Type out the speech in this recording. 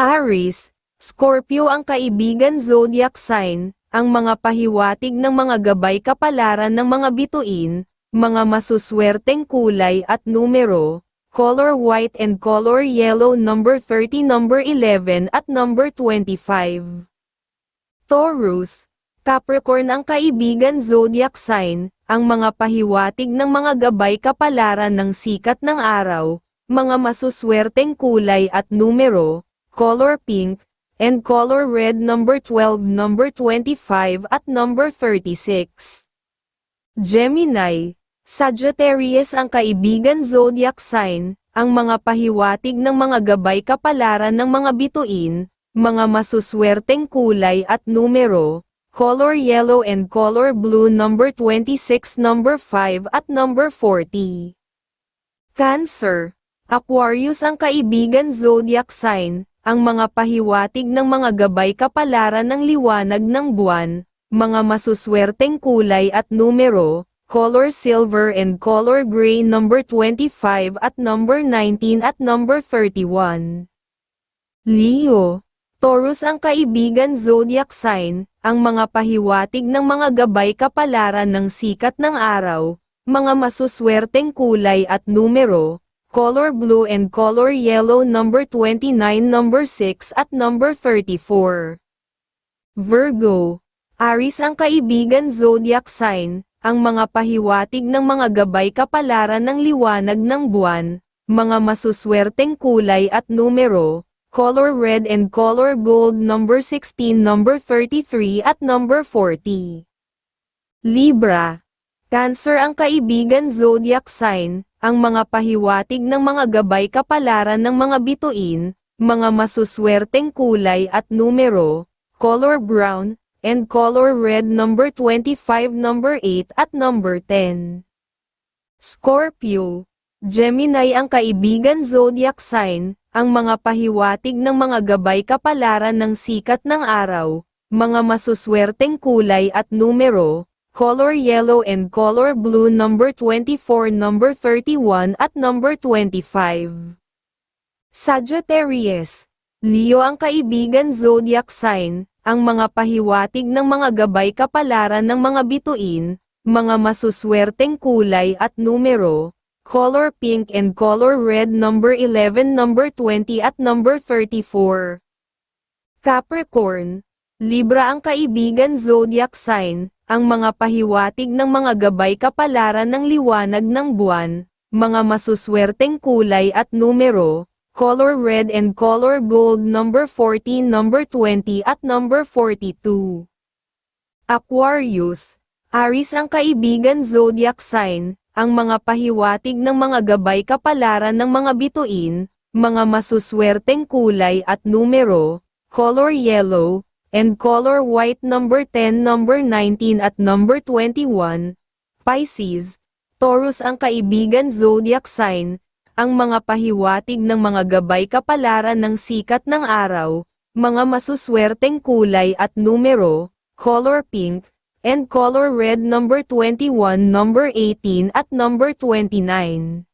Aries, Scorpio ang kaibigan zodiac sign, ang mga pahiwatig ng mga gabay kapalaran ng mga bituin, mga masuswerteng kulay at numero, color white and color yellow number 30 number 11 at number 25. Taurus, Capricorn ang kaibigan zodiac sign, ang mga pahiwatig ng mga gabay kapalaran ng sikat ng araw, mga masuswerteng kulay at numero, color pink, and color red number 12, number 25 at number 36. Gemini, Sagittarius ang kaibigan zodiac sign, ang mga pahiwatig ng mga gabay kapalaran ng mga bituin, mga masuswerteng kulay at numero, color yellow and color blue number 26, number 5 at number 40. Cancer, Aquarius ang kaibigan zodiac sign, ang mga pahiwatig ng mga gabay kapalaran ng liwanag ng buwan, mga masuswerteng kulay at numero, color silver and color gray number 25 at number 19 at number 31. Leo, Taurus ang kaibigan zodiac sign, ang mga pahiwatig ng mga gabay kapalaran ng sikat ng araw, mga masuswerteng kulay at numero, color blue and color yellow number 29 number 6 at number 34. Virgo, Aries ang kaibigan zodiac sign, ang mga pahiwatig ng mga gabay kapalaran ng liwanag ng buwan, mga masuswerteng kulay at numero, color red and color gold number 16 number 33 at number 40. Libra, Cancer ang kaibigan zodiac sign, ang mga pahiwatig ng mga gabay kapalaran ng mga bituin, mga masuswerteng kulay at numero, color brown, and color red number 25 number 8 at number 10. Scorpio, Gemini ang kaibigan zodiac sign, ang mga pahiwatig ng mga gabay kapalaran ng sikat ng araw, mga masuswerteng kulay at numero, color yellow and color blue number 24 number 31 at number 25. Sagittarius, Leo ang kaibigan zodiac sign, ang mga pahiwatig ng mga gabay kapalaran ng mga bituin, mga masuswerteng kulay at numero, color pink and color red number 11 number 20 at number 34. Capricorn, Libra ang kaibigan zodiac sign, ang mga pahiwatig ng mga gabay kapalaran ng liwanag ng buwan, mga masuswerteng kulay at numero, color red and color gold number 14 number 20 at number 42. Aquarius, Aries ang kaibigan zodiac sign, ang mga pahiwatig ng mga gabay kapalaran ng mga bituin, mga masuswerteng kulay at numero, color yellow, and color white number 10 number 19 at number 21, Pisces, Taurus ang kaibigan zodiac sign, ang mga pahiwatig ng mga gabay kapalaran ng sikat ng araw, mga masuswerteng kulay at numero, color pink, and color red number 21 number 18 at number 29.